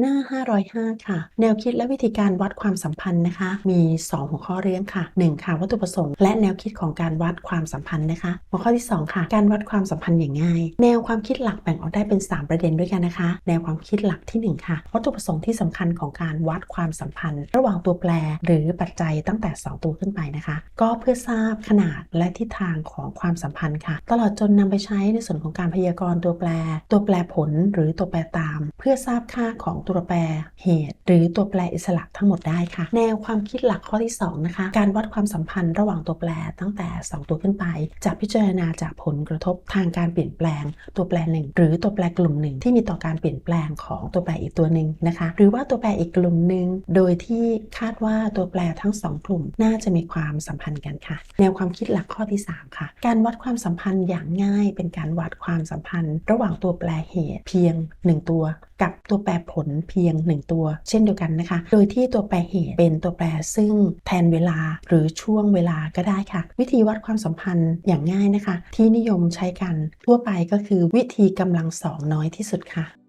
หน้า 505 ค่ะ แนวคิดและวิธีการวัดความสัมพันธ์นะคะ มี 2 หัวข้อเรื่องค่ะ 1 ค่ะวัตถุประสงค์ และแนวคิดของการวัดความสัมพันธ์นะคะ หัวข้อที่ 2 ค่ะ การวัดความสัมพันธ์อย่างง่าย แนวความคิดหลักแบ่งออกได้เป็น 3 ประเด็นด้วยกันนะคะ แนวความคิดหลักที่ 1 ค่ะ วัตถุประสงค์ที่สำคัญของการวัดความสัมพันธ์ ระหว่างตัวแปรหรือปัจจัยตั้งแต่ 2 ตัวขึ้นไปนะคะ ก็เพื่อทราบขนาดและทิศทางของความสัมพันธ์ค่ะ ตลอดจนนำไปใช้ในส่วนของการพยากรณ์ตัวแปร ตัวแปรผล หรือตัวแปรตาม เพื่อทราบค่าของตัวตัวแปรเหตุ หรือตัวแปรอิสระทั้งหมดได้ค่ะ แนวความคิดหลักข้อที่ 2 นะคะ การวัดความสัมพันธ์ระหว่างตัวแปรตั้งแต่ 2 ตัวขึ้นไป จะพิจารณาจากผลกระทบทางการเปลี่ยนแปลง ตัวแปรหนึ่งหรือตัวแปรกลุ่มหนึ่งที่มีต่อการเปลี่ยนแปลงของตัวแปรอีกตัวหนึ่งนะคะ หรือว่าตัวแปรอีกกลุ่มหนึ่งโดยที่คาดว่าตัวแปรทั้ง 2 กลุ่มน่าจะมีความสัมพันธ์กันค่ะ แนวความคิดหลักข้อที่ 3 ค่ะ การวัดความสัมพันธ์อย่างง่าย เป็นการวัดความสัมพันธ์ ระหว่างตัวแปรเหตุเพียง 1 ตัว กับตัวแปรผลเพียง 1 ตัว เช่นเดียวกันนะคะ โดยที่ตัวแปรเหตุเป็นตัวแปรซึ่งแทนเวลาหรือช่วงเวลาก็ได้ค่ะ วิธีวัดความสัมพันธ์อย่างง่ายนะคะ ที่นิยมใช้กันทั่วไปก็คือวิธีกำลังสองน้อยที่สุดค่ะ